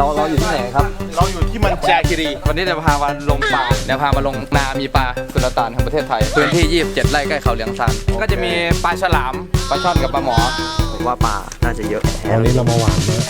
เราเราอยู่ที่ไหนครับ เราอยู่ที่มันแจคิรี วันนี้จะพามาลงป่าเดี๋ยวพามาลงนามีปลาสุลต่านแห่งประเทศไทย พื้นที่ 27 ไร่ใกล้เขาเหลียงซานก็จะมีปลาฉลาม ปลาช่อนกับปลาหมอ ผมว่าป่าน่าจะเยอะวันนี้เรามาหวานเนื้อ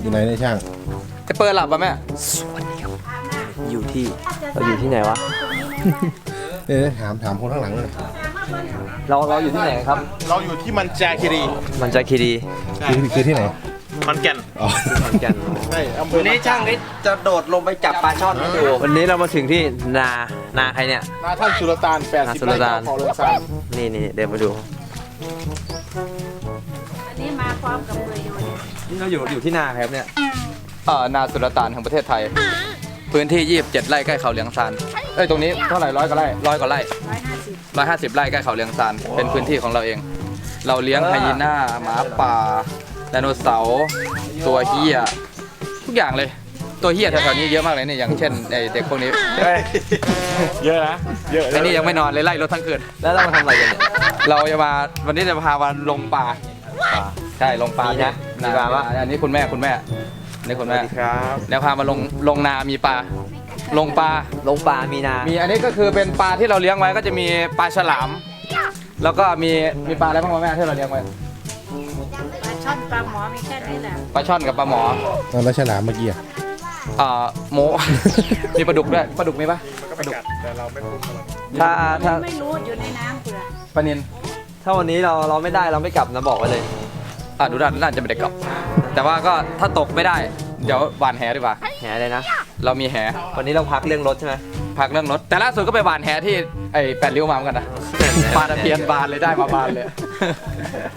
อยู่ไหนเนี่ยช่างไอเปิดหลับป่ะแม่อยู่ ที่เราอยู่ที่ไหนวะเดี๋ยวถามถามคนข้างหลังเลยเราเราอยู่ที่ไหนครับ เราอยู่ที่มันแจคิรี มันจะคีรีคือคือที่ไหนมันแก่นอ๋อขอนแก่นใช่อำเภอวันนี้ช่างนิดจะโดดลงไปจับปลาช่อนให้ดูวันนี้เรามาถึงที่นานาใครเนี่ย นาท่านสุลต่านนา80สุลไร่ต่านเขาเรืองซานนี่นี่เดินมาดู อันนี้มาพร้อมกับมืออยู่เนี่ยนี่เราอยู่อยู่ที่นาครับเนี่ย เอ่อนาสุลต่านแห่งประเทศไทย พื้นที่ 27 ไร่ใกล้เขาเหลียงซานเอ้ยตรงนี้เท่าไหร่ร้อยกว่าไร่ร้อยกว่าไร่ร้อยห้าสิบ150ไร่ใกล้เขาเหลียงซานเป็นพื้นที่ของเราเอง เราเลี้ยงไฮยีน่าหมาป่าไดโนเสาร์ตัวเฮียทุกอย่างเลยตัวเฮียแถวๆนี้เยอะมากเลยเนี่ยอย่างเช่นไอเด็กพวกนี้เยอะนะเยอะไอ้นี่ยังไม่นอนเลยไล่รถทั้งคืนแล้วเรามาทำอะไรกันเนี่ยเราจะมาวันนี้จะพามาลงป่าป่าใช่ลงป่ามีนะมีมีปลาปะอันนี้คุณแม่คุณแม่ นี่คุณแม่ครับแล้วพามาลงลงนามีปลา ลงปลา ลงปลามีนา มีอันนี้ก็คือเป็นปลาที่เราเลี้ยงไว้ก็จะมีปลาฉลาม แล้วก็มีมีปลาอะไรบ้างวะแม่ที่เราเลี้ยงไว้ ปลาช่อนปลาหมอมีแค่นี้แหละ ปลาช่อนกับปลาหมอตอนแล้วฉลามเมื่อกี้อะเอ่อโม มีปลาดุกด้วยปลาดุกมีปะก็ไปกัดแต่เราไม่คุ้มกับมันถ้าถ้าไม่รู้อยู่ในน้ำเปลือกปลานินถ้าวันนี้เราเราไม่ได้เราไม่กลับนะบอกไว้เลย อะดูด้านน่าจะไม่ได้กลับ แต่ว่าก็ถ้าตกไม่ได้ เดี๋ยวหวานแหดีกว่า แหเลยนะ เรามีแหวันนี้เราพักเรื่องรถใช่ไหม พักเรื่องรถ แต่ล่าสุดก็ไปหวานแหที่ไอ้แปดริ้วมาเหมือนกันนะปลาตะเพียนบานเลยได้มาบานเลย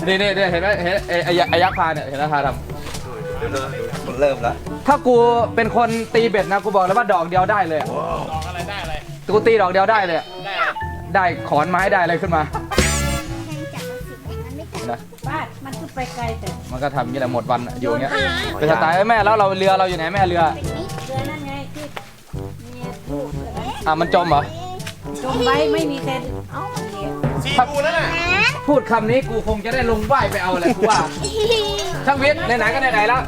นี่นี่นี่เห็นไหมเห็นไอ้ไอ้ไอ้ยักษ์พาเนี่ยเห็นไหมพาทมันเริ่มแล้วำถ้ากูเป็นคนตีเบ็ดนะกูบอกเลยว่าดอกเดียวได้เลยอะดอกอะไรได้อะไร กูตีดอกเดียวได้เลยอะได้อะไรได้ขอนไม้ได้อะไรขึ้นมา นะป้าดมันคือไปไกลแต่มันก็ทำอย่างนี้แหละหมดวันอะอยู่อย่างเงี้ยเป็นสไตล์แม่แล้วเราเรือเราอยู่ไหนแม่เรือเรือนั่นไงที่มีลูกเรือนั้นอะมันจมเหรอจมไว้ไม่มีใครเอาเก็บซีฟูนั่นน่ะพูดคำนี้กูคงจะได้ลงว่ายไปเอาแหละกูว่าช่างวิทย์ไหนๆก็ไหนๆแล้ว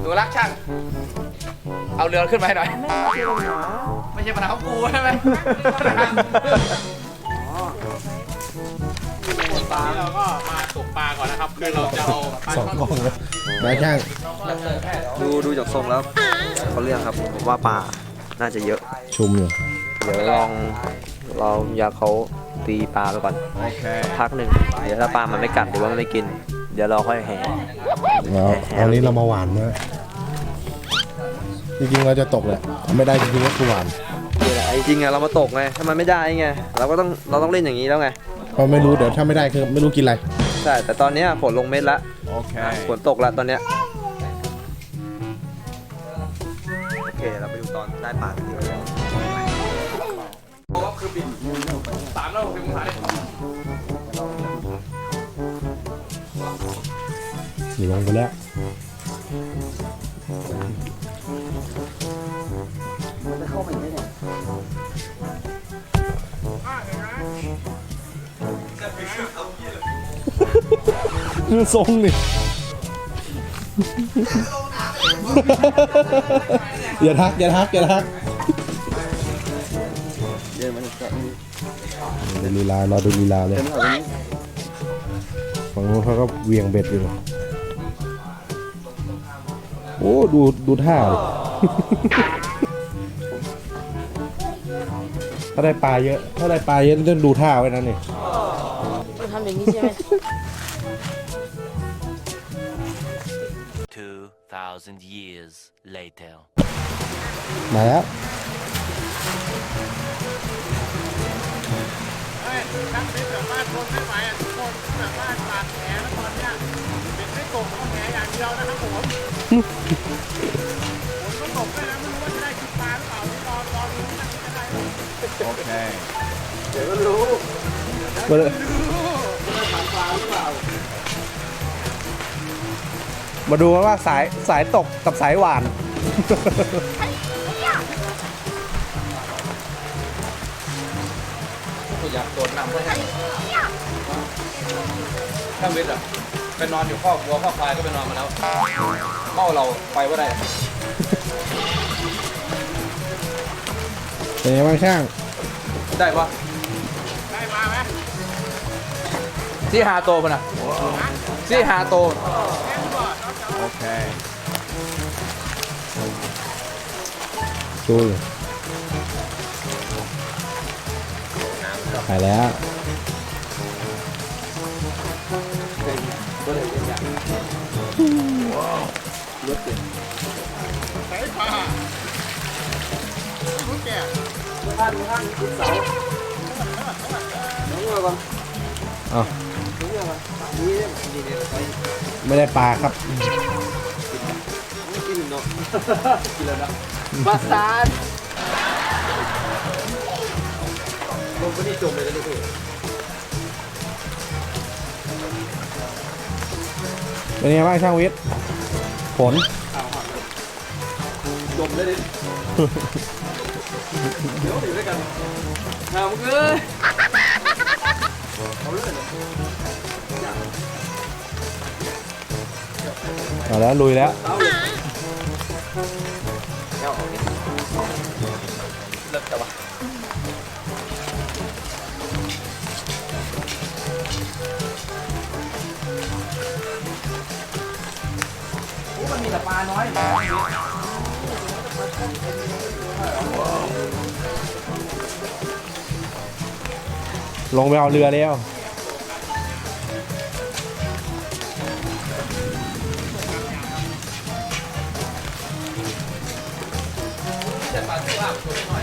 หนูรักช่าง เอาเรือขึ้นมาให้หน่อย ไม่เอาเรือหรอไม่ใช่ปัญหาของกูใช่ไหม นี่เราก็มาตกปลาก่อนนะครับคือเราจะเอาปลาสองช่อนกล้องเลยนายช่างดูดูจากทรงแล้วเขาเรื่องครับผมว่าป่าน่าจะเยอะ ชุมอยู่เดี๋ยวลองเราอยากเขาตีปลาไปก่อนสักพักหนึ่งเดี๋ยวถ้าปลามันไม่กัดหรือว่ามันไม่กิน เดี๋ยวเราค่อยแห่แล้ววันนี้เรามาหวานเนื้อจริงๆเราจะตกแหละไม่ได้จริงๆก็คือหวานนี่แหละจริงๆอะเรามาตกไงถ้ามันไม่ได้ไงเราก็ต้องเราต้องเล่นอย่างนี้แล้วไง เพราะไม่รู้เดี๋ยวถ้าไม่ได้คือไม่รู้กินอะไร ใช่ แต่ตอนเนี้ยฝนลงเม็ดละโอเคฝนตกละตอนเนี้ยโอเคเราไปดูตอนได้ปลากันดีกว่าสามร้อยหกสิบองศาเลยอยู่ลงไปแล้ว ดูทรงดิอย่าทัก อย่าทัก อย่าทักดูลีลารอดูลีลาเลยฝั่งนู้นเขาก็เวียงเบ็ดอยู่โอ้ดูดูท่าดิถ้าได้ปลาเยอะถ้าได้ปลาเยอะต้องดูท่าไว้นั่นนี่ อย่างนี้ใช่ไหม 2,000 years later. มาแล้วตั้งเป็นแบบว่าทนไม่ไหวอะทุกคนแบบว่าปากแผลแล้วตอนเนี้ยเป็นไม่ตกเอาแผลอย่างเดียวนะครับผมผมก็ตกด้วยนะไม่รู้ว่าจะได้กินปลาหรือเปล่านี่รอรอดูนะจะได้โอเคมาเลย มาดูว่าสายสายตกกับสายหวาน กูอยากโดดน้ำก็ให้ถ้าวิทย์อะไปนอนอยู่ข้อกวัวข้อควายก็ไปนอนมาแล้วเมาเราไปว่าได้เป็นไงบ้างช่าง ได้ปะได้มาไหมซี่ฮาโตปะนะซี่ฮาโต ดูอยู่หายแล้วใส่ปลารู้แก่เอาไม่ได้ปลาครับมาสานลงไปนี่จมเลยนะลูกเป็นไงบ้างช่างวิทย์ผลจมเลยดิเดี๋ยวอยู่ด้วยกันหามึงเอ้ยเอาแล้วลุยแล้วเลิกแต่ว่าโอ้มันมีแต่ปลาน้อยลงไปเอาเรือแล้ว แต่ปลาที่ว่าตัวน้อย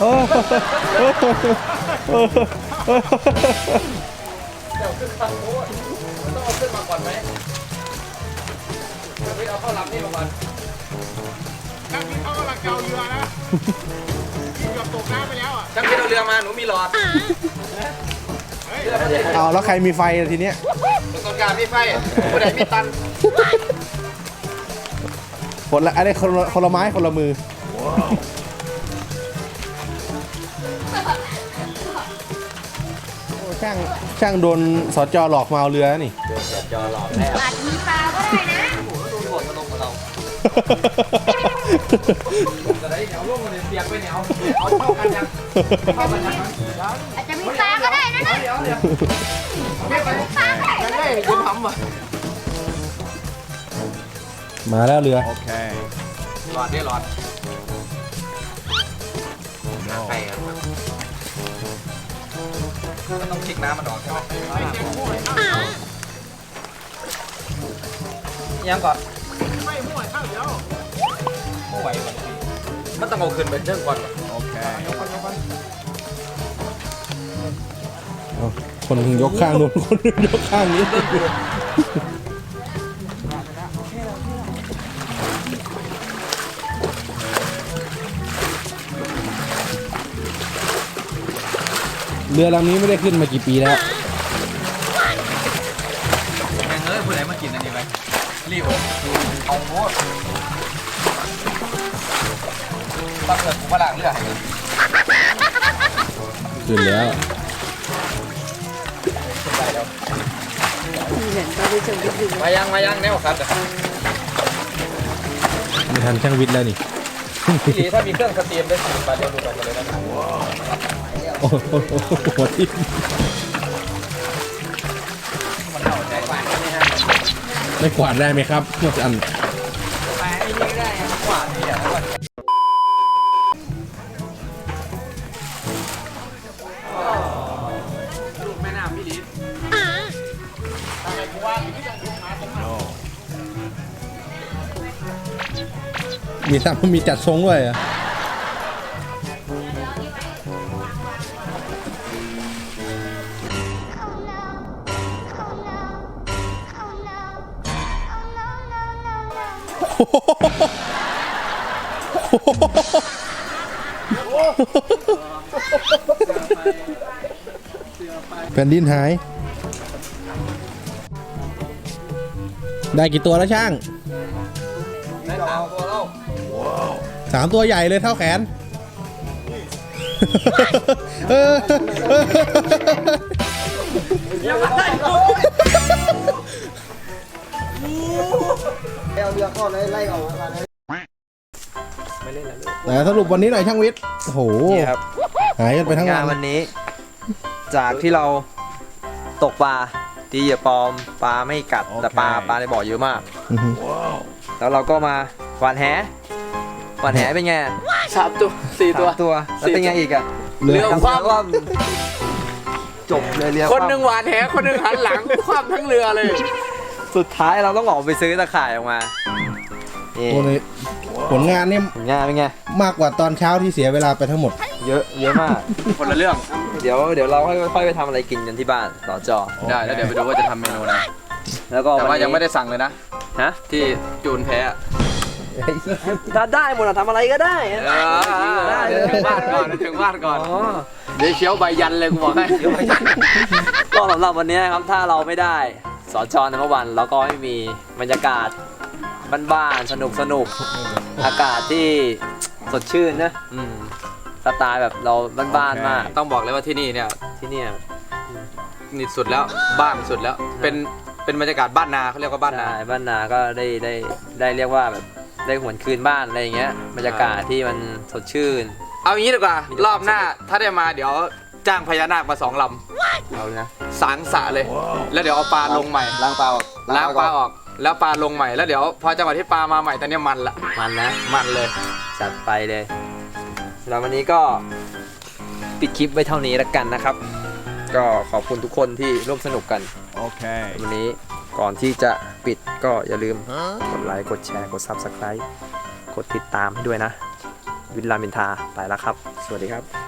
เออเดี๋ยวขึ้นทางโน้นมันต้องเอาขึ้นมาก่อนไหมเดี๋ยวไปเอาเข้าลำนี่มาก่อนช่างนี้เขากำลังเกาเรือนะเกือบตกน้ำไปแล้วอะช่างพี่เอาเรือมาหนูมีหลอด เฮ้ยเรือไม่ได้เอาแล้วใครมีไฟล่ะทีเนี้ยต้นกลารมีไฟผู้ใดมีตันคนละอันนี้คนละคนละไม้คนละมือ โอ้ช่างช่างโดนสจหลอกมาเอาเรือนี่อาจมีปลาก็ได้นะดูหมดมาลงกับเราจะได้เหนียวร่วงกันเลยเปียกไปเหนียวเอาเข้ากันยังเข้ากันยังอาจจะมีปลาก็ได้นะนะ เดี๋ยวเดี๋ยวปลาก็ได้นะได้คุณทำอะมาแล้วเรือ โอเคหลอดได้หลอดน้ำไปมันต้องเช็คน้ำมันออกใช่ไหมยังก่อนไม่ม่วช่างเดียวไม่ไหวมันมันต้องเอาขึ้นเป็นเรื่องก่อนเอาค นหนึ่งยกข้างนู้นคนหนึ่งยกข้างนี้เรือลำนี้ไม่ได้ขึ้นมากี่ปีแล้วแม่งเอ้ยผู้ใดมากินอันนี้ไปรีบเอาโว้ตั้งเกิดกูมาล้างเรือให้ขึ้นแล้ว มายังมายังแนวครับไม่ทันช่างวิทย์แล้วนี่พี่หลีถ้ามีเครื่องสตรีมได้สิบบาทเดียวดูดออกมาเลยนะโอ้โหหัวทิ่มมันเข้าใจกว่านี่ฮะไม่กวาดได้ไหมครับเมื่ออันไปไอ้นี่ได้กว่านี่อะลู มีซ้ำมีจัดทรงด้วยอะแผ่นดินหาย ได้กี่ตัวแล้วช่าง ได้สามตัวแล้ว สามตัวใหญ่เลยเท่าแขน เออแต่สรุปวันนี้หน่อยช่างวิทย์โอ้โหนี่ครับหายกันไปทั้งงานวัวันนนี้ จากที่เราตกปลาตีเหยื่อปลอมปลาไม่กัดแต่ปลาปลาในบ่อเยอะมาก อือฮึแล้วเราก็มาหวานแห หวานแหเป็นไงสามตัวสี่ตัว สามตัว แล้วเป็นไงอีกอะเหลือเรือคว่ำเรือจบเลยเรือคนหนึ่งหวานแหคนหนึ่งหันหลัง คว่ำทั้งเรือเลย สุดท้ายเราต้องออกไปซื้อตะข่ายออกมานี่โอ้เลยผลงานนี่ผลงานเป็นไง มากกว่าตอนเช้าที่เสียเวลาไปทั้งหมด เยอะเยอะมาก คนละเรื่อง เดี๋ยวเดี๋ยวเราค่อยค่อยไปทำอะไรกินกันที่บ้านต่อจอ ได้แล้วเดี๋ยวไปดูว่าจะทำเมนูอะไรแล้วก็แต่ว่านี้ยังไม่ได้สั่งเลยนะ ฮะ ที่จูนแพ้ ถ้าได้หมดอะทำอะไรก็ได้อะได้ได้เดี๋ยวถึงบ้านก่อนเดี๋ยวถึงบ้านก่อน อ๋อ เดี๋ยวเชียวใบยันเลยกูบอกให้ก็สำหรับวันนี้นะครับถ้าเราไม่ได้สอนจอในเมื่อวันเราก็ไม่มีบรรยากาศบ้านๆสนุกสนุกอากาศที่สดชื่นนะอืมสไตล์แบบเราบ้านๆมากต้องบอกเลยว่าที่นี่เนี่ยที่เนี่ย นี่สุดแล้วบ้านสุดแล้ว เป็นเป็นบรรยากาศบ้านนาเขาเรียกว่าบ้านนา ใช่บ้านนาก็ได้ได้ได้เรียกว่าแบบ ได้หวนคืนบ้านอะไรอย่างเงี้ยบรรยากาศที่มันสดชื่น เอาอย่างนี้ดีกว่ามีแต่รอบหน้าถ้าได้มาเดี๋ยวจ้างพญานาคมาสองลเอาเลยนะำสางสระเลย แล้วเดี๋ยวเอาปลาลงใหม่ล้างเปล่าล้างปลาออกแล้วปลาลงใหม่แล้วเดี๋ยวพอจังหวะที่ปลามาใหม่ตอนนี้ยมันละมันนะ มันเลย จัดไปเลยสำหรับวันนี้ก็ปิดคลิปไว้เท่านี้แล้วกันนะครับ ก็ขอบคุณทุกคนที่ร่วมสนุกกันโอเควันนี้ ก่อนที่จะปิดก็อย่าลืมกดไลค์ กดแชร์ กด Subscribe กดติดตามให้ด้วยนะ วินลามินทาไปแล้วครับ สวัสดีครับ